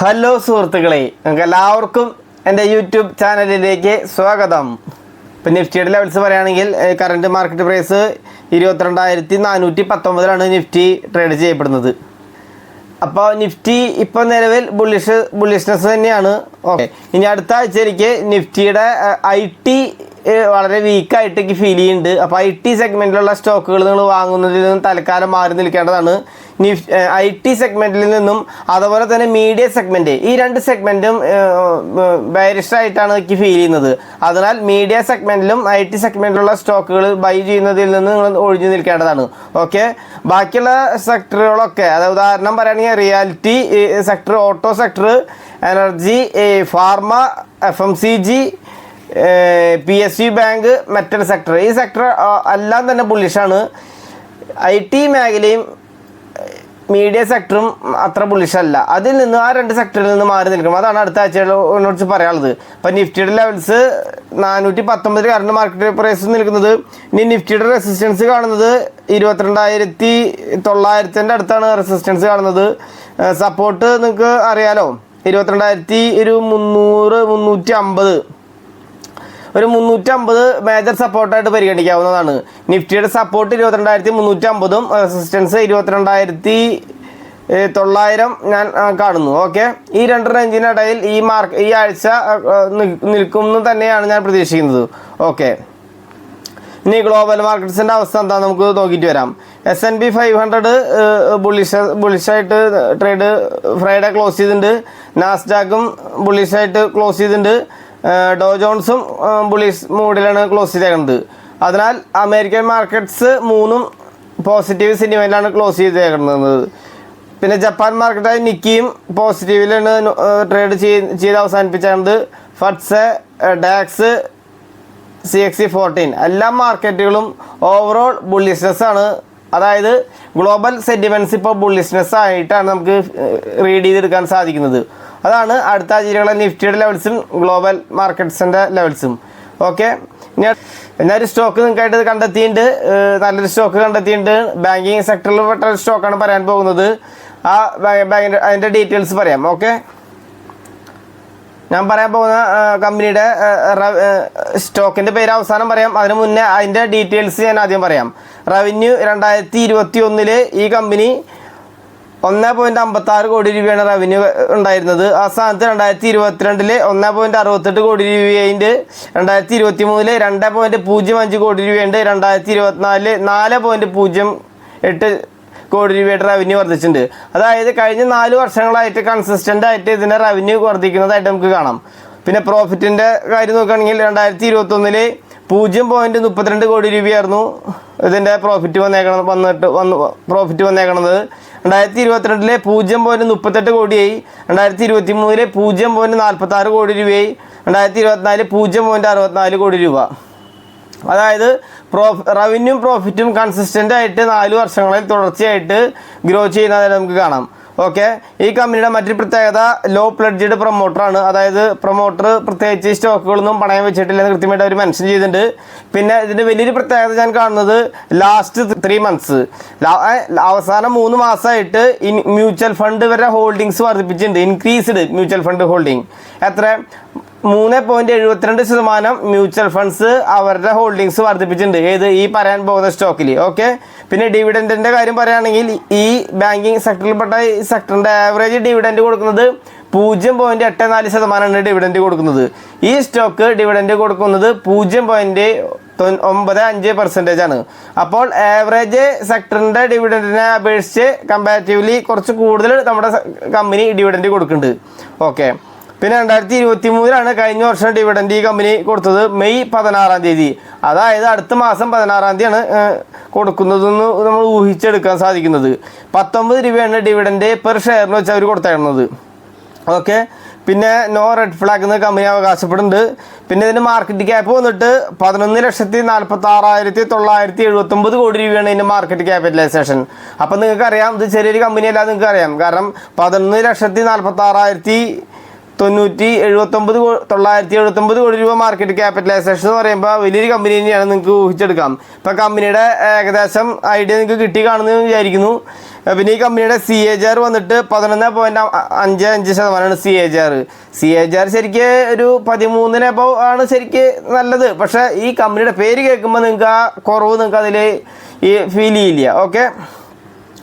Hello സുഹൃത്തുക്കളെ നിങ്ങൾക്ക് എല്ലാവർക്കും എന്റെ യൂട്യൂബ് ചാനലിലേക്ക് സ്വാഗതം. ഇപ്പം നിഫ്റ്റിയുടെ ലെവൽസ് പറയുകയാണെങ്കിൽ കറണ്ട് മാർക്കറ്റ് പ്രൈസ് ഇരുപത്തിരണ്ടായിരത്തി നാനൂറ്റി പത്തൊമ്പതിലാണ് നിഫ്റ്റി ട്രേഡ് ചെയ്യപ്പെടുന്നത്. അപ്പോൾ നിഫ്റ്റി ഇപ്പോൾ നിലവിൽ ബുള്ളിഷ് ബുള്ളിഷ്നെസ് തന്നെയാണ്. ഓക്കെ. ഇനി അടുത്ത ആഴ്ചയിലേക്ക് നിഫ്റ്റിയുടെ ഐ ടി വളരെ വീക്കായിട്ട് എനിക്ക് ഫീൽ ചെയ്യുന്നുണ്ട് അപ്പോൾ ഐ ടി സെഗ്മെന്റിലുള്ള സ്റ്റോക്കുകൾ നിങ്ങൾ വാങ്ങുന്നതിൽ നിന്നും തൽക്കാലം മാറി നിൽക്കേണ്ടതാണ്. നിഫ് ഐ ടി സെഗ്മെന്റിൽ നിന്നും അതുപോലെ തന്നെ മീഡിയ സെഗ്മെന്റ് ഈ രണ്ട് സെഗ്മെന്റും ആയിട്ടാണ് എനിക്ക് ഫീൽ ചെയ്യുന്നത്. അതിനാൽ മീഡിയ സെഗ്മെന്റിലും ഐ ടി സെഗ്മെന്റിലുള്ള സ്റ്റോക്കുകൾ ബൈ ചെയ്യുന്നതിൽ നിന്ന് നിങ്ങൾ ഒഴിഞ്ഞു നിൽക്കേണ്ടതാണ്. ഓക്കെ ബാക്കിയുള്ള സെക്ടറുകളൊക്കെ അതായത് ഉദാഹരണം പറയുകയാണെങ്കിൽ reality sector auto sector energy pharma F M C G P S U bank metal sector ഈ സെക്ടർ എല്ലാം തന്നെ ബുള്ളിഷാണ് ഐ ടി മേഖലയും മീഡിയ സെക്ടറും അത്ര ബുള്ളിഷല്ല അതിൽ നിന്ന് ആ രണ്ട് സെക്ടറിൽ നിന്ന് മാറി നിൽക്കണം അതാണ് അടുത്ത ആഴ്ചകളോട് പറയാനുള്ളത്. ഇപ്പം നിഫ്റ്റിയുടെ ലെവൽസ് നാനൂറ്റി പത്തൊമ്പത് കറണ്ട് മാർക്കറ്റ് പ്രൈസ് നിൽക്കുന്നത്. ഇനി നിഫ്റ്റിയുടെ റെസിസ്റ്റൻസ് കാണുന്നത് ഇരുപത്തിരണ്ടായിരത്തി തൊള്ളായിരത്തിന്റെ അടുത്താണ് റെസിസ്റ്റൻസ് കാണുന്നത്. സപ്പോർട്ട് നിങ്ങൾക്ക് അറിയാലോ? ഇരുപത്തിരണ്ടായിരത്തി ഒരു മുന്നൂറ് മുന്നൂറ്റി അമ്പത് ഒരു മുന്നൂറ്റമ്പത് മേജർ സപ്പോർട്ടായിട്ട് പരിഗണിക്കാവുന്നതാണ്. നിഫ്റ്റിയുടെ സപ്പോർട്ട് ഇരുപത്തിരണ്ടായിരത്തി മുന്നൂറ്റി അമ്പതും റെസിസ്റ്റൻസ് ഇരുപത്തിരണ്ടായിരത്തി തൊള്ളായിരം ഞാൻ കാണുന്നു. ഓക്കെ ഈ രണ്ട് റേഞ്ചിനിടയിൽ ഈ മാർക്ക് ഈ ആഴ്ച നിൽക്കുമെന്ന് തന്നെയാണ് ഞാൻ പ്രതീക്ഷിക്കുന്നത്. ഓക്കെ ഇനി ഗ്ലോബൽ മാർക്കറ്റ്സിന്റെ അവസ്ഥ എന്താ? നമുക്ക് നോക്കിയിട്ട് വരാം. S and P five hundred bullish ബുള്ളിഷായിട്ട് trade Friday close ചെയ്തിട്ടുണ്ട്. നാസ്ഡാക്കും ബുള്ളിഷായിട്ട് ക്ലോസ് ചെയ്തിട്ടുണ്ട്. ഡോ ജോൺസും ഏഹ് മൂഡിലാണ് ക്ലോസ് ചെയ്തേക്കുന്നത്. അതിനാൽ അമേരിക്കൻ മാർക്കറ്റ്സ് മൂന്നും പോസിറ്റീവ് സെന്റിമെന്റിലാണ് ക്ലോസ് ചെയ്തേക്കുന്നത്. പിന്നെ ജപ്പാൻ മാർക്കറ്റായ നിക്കിയും പോസിറ്റീവിലാണ് ട്രേഡ് ചെയ്ത് അവസാനിപ്പിച്ചത് FTSE DAX C X C fourteen എല്ലാ മാർക്കറ്റുകളും ഓവറോൾ ബുള്ളിഷ്നെസ് ആണ്. അതായത് ഗ്ലോബൽ സെന്റിമെന്റ്സ് ഇപ്പോൾ ബുള്ളിഷ്നെസ് ആയിട്ടാണ് നമുക്ക് റീഡ് ചെയ്തെടുക്കാൻ സാധിക്കുന്നത്. അതാണ് അടുത്ത ആഴ്ചയിലുള്ള നിഫ്റ്റിയുടെ ലെവൽസും ഗ്ലോബൽ മാർക്കറ്റ്സിന്റെ ലെവൽസും ഓക്കെ ഞാൻ ഞാനൊരു സ്റ്റോക്ക് നിങ്ങൾക്കായിട്ട് കണ്ടെത്തിയിട്ടുണ്ട്. നല്ലൊരു സ്റ്റോക്ക് കണ്ടെത്തിയിട്ടുണ്ട്. ബാങ്കിങ് സെക്ടറിൽ പെട്ട സ്റ്റോക്കാണ് പറയാൻ പോകുന്നത്. ആ ബാങ്കിന്റെ അതിന്റെ ഡീറ്റെയിൽസ് പറയാം. ഓക്കെ ഞാൻ പറയാൻ പോകുന്ന കമ്പനിയുടെ സ്റ്റോക്കിന്റെ പേര് അവസാനം പറയാം. അതിന് മുന്നേ അതിന്റെ ഡീറ്റെയിൽസ് ഞാൻ ആദ്യം പറയാം. റവന്യൂ രണ്ടായിരത്തി ഇരുപത്തി ഒന്നിൽ ഈ കമ്പനി ഒന്ന് പോയിന്റ് അമ്പത്തി ആറ് കോടി രൂപയാണ് റവന്യൂ ഉണ്ടായിരുന്നത്. ആ സ്ഥാനത്ത് രണ്ടായിരത്തി ഇരുപത്തിരണ്ടിൽ ഒന്ന് പോയിന്റ് അറുപത്തെട്ട് കോടി രൂപയുണ്ട്. രണ്ടായിരത്തി ഇരുപത്തി മൂന്നിൽ രണ്ട് പോയിന്റ് പൂജ്യം അഞ്ച് കോടി രൂപയുണ്ട്. രണ്ടായിരത്തി ഇരുപത്തിനാലിൽ നാല് പോയിന്റ് പൂജ്യം എട്ട് കോടി രൂപയുടെ റവന്യൂ വർദ്ധിച്ചിട്ടുണ്ട്. അതായത് കഴിഞ്ഞ നാല് വർഷങ്ങളായിട്ട് കൺസിസ്റ്റന്റ് ആയിട്ട് ഇതിന്റെ റവന്യൂ വർദ്ധിക്കുന്നതായിട്ട് നമുക്ക് കാണാം. പിന്നെ പ്രോഫിറ്റിന്റെ കാര്യം നോക്കുകയാണെങ്കിൽ രണ്ടായിരത്തി ഇരുപത്തി ഒന്നിൽ പൂജ്യം പോയിന്റ് മുപ്പത്തിരണ്ട് കോടി രൂപയായിരുന്നു. ഇതിന്റെ പ്രോഫിറ്റ് വന്നേക്കണത് വന്നിട്ട് വന്ന് പ്രോഫിറ്റ് വന്നേക്കണത് രണ്ടായിരത്തി ഇരുപത്തിരണ്ടിലെ പൂജ്യം പോയിന്റ് മുപ്പത്തെട്ട് കോടിയായി. രണ്ടായിരത്തി ഇരുപത്തി മൂന്നിലെ പൂജ്യം പോയിന്റ് നാൽപ്പത്തി ആറ് കോടി രൂപയായി. രണ്ടായിരത്തി ഇരുപത്തിനാല് പൂജ്യം പോയിന്റ് അറുപത്തിനാല് കോടി രൂപ. അതായത് പ്രോഫ് റവന്യൂ പ്രോഫിറ്റും കൺസിസ്റ്റന്റ് ആയിട്ട് നാല് വർഷങ്ങളിൽ തുടർച്ചയായിട്ട് ഗ്രോ ചെയ്യുന്നതായിട്ട് നമുക്ക് കാണാം. ഓക്കെ ഈ കമ്പനിയുടെ മറ്റൊരു പ്രത്യേകത ലോ പ്ലഡ്ജഡ് പ്രൊമോട്ടറാണ് അതായത് പ്രൊമോട്ടർ പ്രത്യേകിച്ച് സ്റ്റോക്കുകളൊന്നും പണയം വെച്ചിട്ടില്ലെന്ന് കൃത്യമായിട്ട് അവർ മെൻഷൻ ചെയ്തിട്ടുണ്ട്. പിന്നെ ഇതിന്റെ വലിയൊരു പ്രത്യേകത ഞാൻ കാണുന്നത് ലാസ്റ്റ് ത്രീ മന്ത്സ് അവസാന മൂന്ന് മാസമായിട്ട് മ്യൂച്വൽ ഫണ്ട് വരെ ഹോൾഡിങ്സ് വർദ്ധിപ്പിച്ചിട്ടുണ്ട്. ഇൻക്രീസ്ഡ് മ്യൂച്വൽ ഫണ്ട് ഹോൾഡിംഗ് എത്ര? മൂന്ന് പോയിന്റ് എഴുപത്തിരണ്ട് ശതമാനം മ്യൂച്വൽ ഫണ്ട്സ് അവരുടെ ഹോൾഡിങ്സ് വർദ്ധിപ്പിച്ചിട്ടുണ്ട്. ഏത്? ഈ പറയാൻ പോകുന്ന സ്റ്റോക്കിൽ ഓക്കെ പിന്നെ ഡിവിഡന്റിന്റെ കാര്യം പറയുകയാണെങ്കിൽ ഈ ബാങ്കിങ് സെക്ടറിൽപ്പെട്ട സെക്ടറിന്റെ ആവറേജ് ഡിവിഡന്റ് കൊടുക്കുന്നത് പൂജ്യം പോയിന്റ് എട്ട് നാല് ശതമാനമാണ് ഡിവിഡന്റ് കൊടുക്കുന്നത്. ഈ സ്റ്റോക്ക് ഡിവിഡന്റ് കൊടുക്കുന്നത് പൂജ്യം പോയിന്റ് ഒമ്പത് അഞ്ച് പെർസെന്റേജ് ആണ്. അപ്പോൾ ആവറേജ് സെക്ടറിന്റെ ഡിവിഡന്റിനെ അപേക്ഷിച്ച് കമ്പാരിറ്റീവ്ലി കുറച്ച് കൂടുതൽ നമ്മുടെ കമ്പനി ഡിവിഡന്റ് കൊടുക്കുന്നുണ്ട്. ഓക്കെ പിന്നെ രണ്ടായിരത്തി ഇരുപത്തി മൂന്നിലാണ് കഴിഞ്ഞ വർഷം ഡിവിഡന്റ് ഈ കമ്പനി കൊടുത്തത് മെയ് പതിനാറാം തീയതി. അതായത് അടുത്ത മാസം പതിനാറാം തീയതിയാണ് കൊടുക്കുന്നതെന്ന് നമ്മൾ ഊഹിച്ചെടുക്കാൻ സാധിക്കുന്നത്. പത്തൊമ്പത് രൂപയാണ് ഡിവിഡൻഡ് പെർ ഷെയറിന് വെച്ച് അവർ കൊടുത്തേക്കുന്നത്. ഓക്കെ പിന്നെ നോ റെഡ് ഫ്ലാഗ് എന്ന് കമ്പനി അവകാശപ്പെടുന്നുണ്ട്. പിന്നെ ഇതിന്റെ മാർക്കറ്റ് ക്യാപ്പ് വന്നിട്ട് പതിനൊന്ന് ലക്ഷത്തി നാൽപ്പത്തി ആറായിരത്തി തൊള്ളായിരത്തി എഴുപത്തൊമ്പത് കോടി രൂപയാണ് ഇതിന്റെ മാർക്കറ്റ് ക്യാപിറ്റലൈസേഷൻ അപ്പം നിങ്ങൾക്കറിയാം ഇത് ചെറിയൊരു കമ്പനിയല്ല നിങ്ങൾക്കറിയാം. കാരണം പതിനൊന്ന് ലക്ഷത്തി നാൽപ്പത്തി ആറായിരത്തി തൊണ്ണൂറ്റി എഴുപത്തൊമ്പത് തൊള്ളായിരത്തി എഴുപത്തൊമ്പത് കോടി രൂപ മാർക്കറ്റ് ക്യാപിറ്റലൈസേഷൻ എന്ന് പറയുമ്പോൾ വലിയൊരു കമ്പനി തന്നെയാണ് നിങ്ങൾക്ക് ഊഹിച്ചെടുക്കാം. ഇപ്പം കമ്പനിയുടെ ഏകദേശം ഐഡിയ നിങ്ങൾക്ക് കിട്ടി കാണുമെന്ന് വിചാരിക്കുന്നു. പിന്നെ ഈ കമ്പനിയുടെ സി എ ജി ആർ വന്നിട്ട് പതിനൊന്ന് പോയിന്റ് അഞ്ച് അഞ്ച് ശതമാനമാണ് C A G R C A G R ശരിക്ക് ഒരു പതിമൂന്നിന് അബവ് ആണ് ശരിക്ക് നല്ലത്. പക്ഷേ ഈ കമ്പനിയുടെ പേര് കേൾക്കുമ്പോൾ നിങ്ങൾക്ക് ആ കുറവ് നിങ്ങൾക്ക് അതിൽ ഈ ഫീൽ ചെയ്യില്ല. ഓക്കെ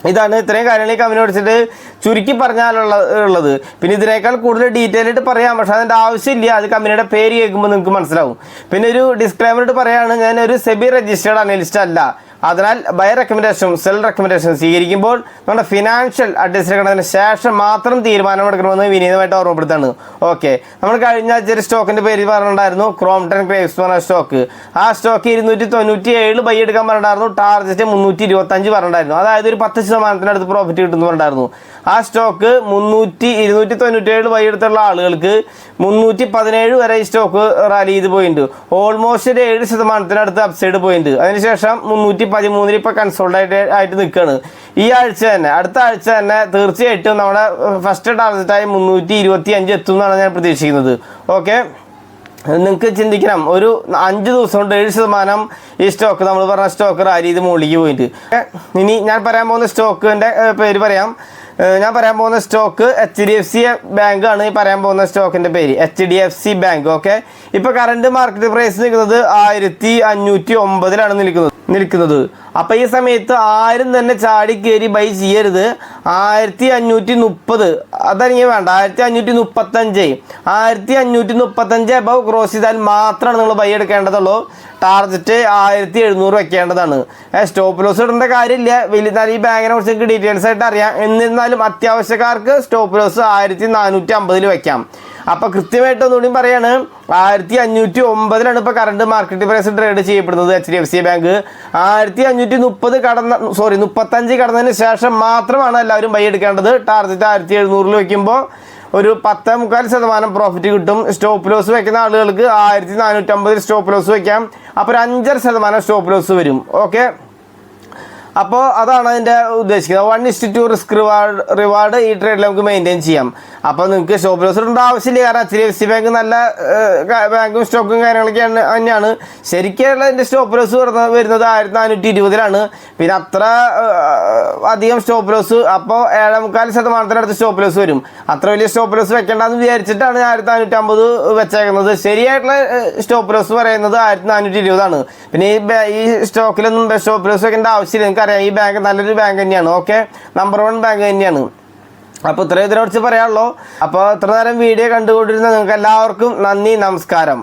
ഇതാണ് ഇത്രയും കാര്യങ്ങൾ ഈ കമ്പനി പഠിച്ചിട്ട് ചുരുക്കി പറഞ്ഞാലുള്ള ഉള്ളത്. പിന്നെ ഇതിനേക്കാൾ കൂടുതൽ ഡീറ്റെയിൽ ആയിട്ട് പറയാം. പക്ഷെ അതിന്റെ ആവശ്യമില്ല. അത് കമ്പനിയുടെ പേര് കേൾക്കുമ്പോൾ നിങ്ങൾക്ക് മനസ്സിലാവും. പിന്നെ ഒരു ഡിസ്ക്ലൈമർ പറയുകയാണ് ഞാൻ ഒരു സെബി രജിസ്റ്റേർഡ് അനലിസ്റ്റ് അല്ല. അതിനാൽ ബൈ റെക്കമെൻഡേഷനും സെൽ റെക്കമെൻഡേഷനും സ്വീകരിക്കുമ്പോൾ നമ്മുടെ ഫിനാൻഷ്യൽ അഡ്വൈസറെ എടുക്കുന്നതിന് ശേഷം മാത്രം തീരുമാനമെടുക്കണമെന്ന് വിനീതമായിട്ട് ഓർമ്മപ്പെടുത്താണ് ഓക്കെ നമ്മൾ കഴിഞ്ഞ ആഴ്ച ഒരു സ്റ്റോക്കിന്റെ പേര് പറഞ്ഞിട്ടുണ്ടായിരുന്നു ക്രോംടൺ എന്ന് പറഞ്ഞ സ്റ്റോക്ക് ആ സ്റ്റോക്ക് ഇരുന്നൂറ്റി തൊണ്ണൂറ്റി ഏഴ് ബൈ എടുക്കാൻ പറഞ്ഞിട്ടുണ്ടായിരുന്നു. ടാർജറ്റ് മുന്നൂറ്റി ഇരുപത്തഞ്ച് പറഞ്ഞിട്ടുണ്ടായിരുന്നു. അതായത് ഒരു പത്ത് ശതമാനത്തിനടുത്ത് പ്രോഫിറ്റ് കിട്ടുന്നു പറഞ്ഞിട്ടുണ്ടായിരുന്നു. ആ സ്റ്റോക്ക് മുന്നൂറ്റി ഇരുന്നൂറ്റി തൊണ്ണൂറ്റി ഏഴ് ബൈ എടുത്തുള്ള ആളുകൾക്ക് മുന്നൂറ്റി പതിനേഴ് വരെ ഈ സ്റ്റോക്ക് റാലി ചെയ്ത് പോയിട്ടുണ്ട് ഓൾമോസ്റ്റ് ഒരു ഏഴ് ശതമാനത്തിനടുത്ത് അപ്സൈഡ് പോയിട്ടുണ്ട് അതിനുശേഷം മുന്നൂറ്റി പതിമൂന്നിൽ ഇപ്പോൾ കൺസോൾട്ടായിട്ട് ആയിട്ട് നിൽക്കുകയാണ് ഈ ആഴ്ച തന്നെ അടുത്ത ആഴ്ച തന്നെ തീർച്ചയായിട്ടും നമ്മുടെ ഫസ്റ്റ് ടാർഗറ്റായി മുന്നൂറ്റി ഇരുപത്തി അഞ്ച് എത്തും എന്നാണ് ഞാൻ പ്രതീക്ഷിക്കുന്നത്. ഓക്കെ നിങ്ങൾക്ക് ചിന്തിക്കണം ഒരു അഞ്ച് ദിവസം കൊണ്ട് ഏഴ് ശതമാനം ഈ സ്റ്റോക്ക് നമ്മൾ പറഞ്ഞ സ്റ്റോക്ക് റാലി ചെയ്ത് മുകളിലേക്ക് പോയിട്ട് ഇനി ഞാൻ പറയാൻ പോകുന്ന സ്റ്റോക്കിന്റെ പേര് പറയാം. ഞാൻ പറയാൻ പോകുന്ന stock H D F C bank ആണ് ഈ പറയാൻ പോകുന്ന സ്റ്റോക്കിന്റെ പേര്. H D F C bank okay ഇപ്പൊ കറണ്ട് മാർക്കറ്റ് പ്രൈസ് നിൽക്കുന്നത് ആയിരത്തി അഞ്ഞൂറ്റി ഒമ്പതിലാണ് നിൽക്കുന്നത്. നിൽക്കുന്നത്. അപ്പൊ ഈ സമയത്ത് ആരും തന്നെ ചാടി കയറി ബൈ ചെയ്യരുത്. ആയിരത്തി അഞ്ഞൂറ്റി മുപ്പത് അതല്ലെങ്കിൽ വേണ്ട. ആയിരത്തി അഞ്ഞൂറ്റി മുപ്പത്തഞ്ച് ആയിരത്തി അഞ്ഞൂറ്റി മുപ്പത്തഞ്ച് അബവ് ക്രോസ് ചെയ്താൽ മാത്രമാണ് നിങ്ങൾ ബൈ എടുക്കേണ്ടതുള്ളൂ. ടാർജറ്റ് ആയിരത്തി എഴുന്നൂറ് വെക്കേണ്ടതാണ് സ്റ്റോപ്പ് ലോസ് ഇടേണ്ട കാര്യമില്ല. വലിയ നല്ല ഈ ബാങ്കിനെ കുറിച്ച് നിങ്ങൾക്ക് ഡീറ്റെയിൽസ് ആയിട്ട് അറിയാം. എന്നിരുന്നാലും അത്യാവശ്യക്കാർക്ക് സ്റ്റോപ്പ് ലോസ് ആയിരത്തി നാനൂറ്റി അമ്പതിൽ വെക്കാം. അപ്പൊ കൃത്യമായിട്ട് ഒന്നുകൂടി പറയാണ് ആയിരത്തി അഞ്ഞൂറ്റി ഒമ്പതിലാണ് ഇപ്പൊ കറണ്ട് മാർക്കറ്റ് പ്രൈസ് ട്രേഡ് ചെയ്യപ്പെടുന്നത് H D F C bank ആയിരത്തി അഞ്ഞൂറ്റി മുപ്പത് കടന്ന സോറി മുപ്പത്തഞ്ച് കടന്നതിന് ശേഷം മാത്രമാണ് എല്ലാവരും ബൈ എടുക്കേണ്ടത്. ടാർജറ്റ് ആയിരത്തി എഴുന്നൂറിൽ വെക്കുമ്പോൾ ഒരു പത്ത് മുക്കാൽ ശതമാനം പ്രോഫിറ്റ് കിട്ടും. സ്റ്റോപ്പ് ലോസ് വെക്കുന്ന ആളുകൾക്ക് ആയിരത്തി നാനൂറ്റമ്പതിൽ സ്റ്റോപ്പ് ലോസ് വെക്കാം. അപ്പോൾ ഒരു അഞ്ചര ശതമാനം സ്റ്റോപ്പ് ലോസ് വരും. ഓക്കെ അപ്പോൾ അതാണ് അതിന്റെ ഉദ്ദേശിക്കുന്നത്. One is to two risk reward reward ഈ ട്രേഡിൽ നമുക്ക് മെയിന്റെയിൻ ചെയ്യാം. അപ്പോൾ നിങ്ങൾക്ക് സ്റ്റോപ്പ് ലോസ് ഇടേണ്ട ആവശ്യമില്ല. കാരണം H D F C bank നല്ല ബാങ്കും സ്റ്റോക്കും കാര്യങ്ങളൊക്കെ തന്നെയാണ്. ശരിക്കുള്ള അതിന്റെ സ്റ്റോപ്പ് ലോസ് വരുന്നത് വരുന്നത് ആയിരത്തി നാനൂറ്റി ഇരുപതിലാണ് പിന്നെ അത്ര അധികം സ്റ്റോപ്പ് ലോസ് അപ്പോൾ ഏഴേ മുക്കാൽ ശതമാനത്തിനടുത്ത് സ്റ്റോപ്പ് ലോസ് വരും. അത്ര വലിയ സ്റ്റോപ്പ് ലോസ് വെക്കേണ്ടെന്ന് വിചാരിച്ചിട്ടാണ് ആയിരത്തി നാനൂറ്റി അമ്പത് വെച്ചേക്കുന്നത്. ശരിയായിട്ടുള്ള സ്റ്റോപ്പ് ലോസ് പറയുന്നത് ആയിരത്തി നാനൂറ്റി ഇരുപതാണ് പിന്നെ ഈ സ്റ്റോക്കിലൊന്നും സ്റ്റോപ്പ് ലോസ് വെക്കേണ്ട ആവശ്യമില്ല. നിങ്ങൾക്കറിയാം ഈ ബാങ്ക് നല്ലൊരു ബാങ്ക് തന്നെയാണ്. ഓക്കെ നമ്പർ വൺ ബാങ്ക് തന്നെയാണ്. അപ്പോൾ ഇത്രയും ഇതിനെ കുറിച്ച് പറയാനുള്ളൂ. അപ്പോൾ ഇത്ര നേരം വീഡിയോ കണ്ടുകൊണ്ടിരുന്ന നിങ്ങൾക്ക് എല്ലാവർക്കും നന്ദി നമസ്കാരം.